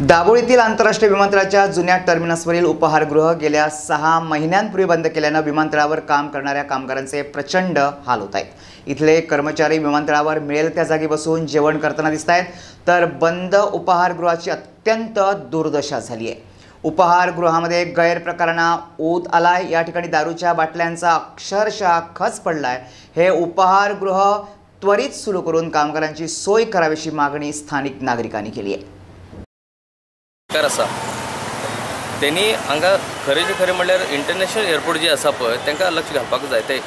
दाबोळीतील आंतरराष्ट्रीय विमानतळाच्या जुन्या टर्मिनसवरील उपहारगृह गेल्या सहा महिन्यांपूर्वी बंद केल्यानं विमानतळावर काम करणाऱ्या कामगारांचे प्रचंड हाल होत आहेत. इथले कर्मचारी विमानतळावर मिळेल त्या जागी बसून जेवण करताना दिसत आहेत. तर बंद उपहारगृहाची अत्यंत दुर्दशा झाली आहे. उपहारगृहामध्ये गैरप्रकारांना ओत आलाय. या ठिकाणी दारूच्या बाटल्यांचा अक्षरशः खच पडलाय. हे उपहारगृह त्वरित सुरू करून कामगारांची सोय करावीशी मागणी स्थानिक नागरिकांनी केली आहे. कार आसा त्यांनी हांगा खरेंचे खरें म्हणल्यार इंटरनॅशनल एअरपोर्ट जे आसा पळय तांकां लक्ष घालपाक जाय ते.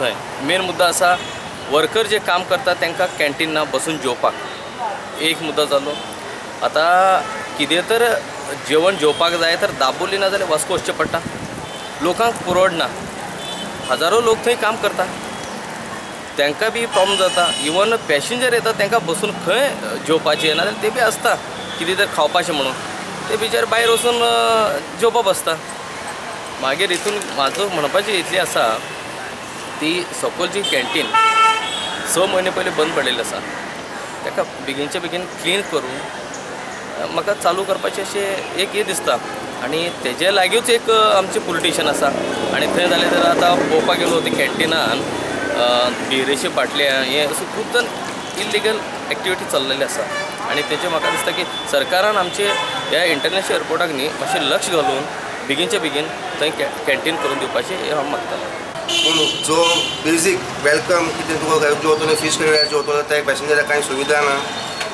थंय. मेन मुद्दो आसा वर्कर जे काम करता तांकां कॅन्टीन ना बसून जेवपाक. एक मुद्दो जालो. आतां कितें तर जेवण जेवपाक जाय तर दाबोली ना जाल्यार वास्को वचचें पडटा. लोकांक परवडना हजारो लोक थंय काम करता. तांकां बी प्रॉब्लम जाता. इवन पॅसेंजर येता तांकां बसून खंय जेवपाचें नाजाल्यार ते बी आसता. कितें तर खावपाचें म्हणून. ते बिचार भायर वचून अ, जेवपा बसता. मागीर हितून म्हाजो म्हणपाची इतली आसा ती सकयलची कॅन्टीन स म्हयने पयलीं बंद पडलेली आसा. ताका बेगीनचे बेगीन क्लीन करून म्हाका चालू करपाचें अशें एक हें दिसता. आनी तेजे लागींच एक आमचें पोलिटिशन आसा. आनी थंय जालें जाल्यार आतां पळोवपाक गेलो ती कॅन्टिनान बिरेची पाटल्या हें असो खूब जण इलिगल एक्टिविटी चल्लेली आसा आनी तेचे म्हाका दिसता की सरकारान आमचे ह्या इंटरनॅशनल एअरपोर्टाक न्ही मातशें लक्ष घालून बेगीनचे बेगीन थंय कॅन्टीन करून दिवपाचें हें हांव मागतां पूण जो बेजीक वेलकम कितें तुका जेवतलो फीश करी जेवतलो त्या पॅसेंजराक कांय सुविधा ना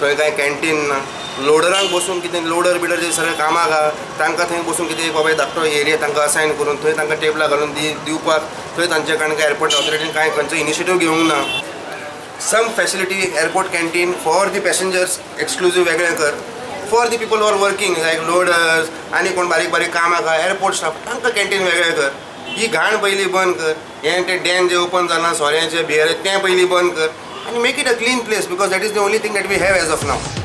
थंय कांय कॅन्टीन ना लोडरांक बसून कितें लोडर बिडर जे सगळे कामाक आहा तांकां थंय बसून कितें बाबा धाकटो एरिया तांकां असायन करून थंय तांकां टेबलां घालून दी दिवपाक थंय तांचे कारण एअरपोर्ट ऑथॉरिटीन कांय खंयचो इनिशिएटीव घेवंक ना some facility airport canteen for the passengers exclusive वेगळें कर for the people are working like loaders आनी कोण बारीक बारीक काम आहा एअरपोर्ट स्टाफ तांकां कॅन्टीन वेगळें कर ही घाण पयलीं बंद कर. हें तें डॅम जें ओपन जालां सोऱ्यांचें बियर तें पयलीं बंद कर. आनी make it a clean place because that is the only thing that we have as of now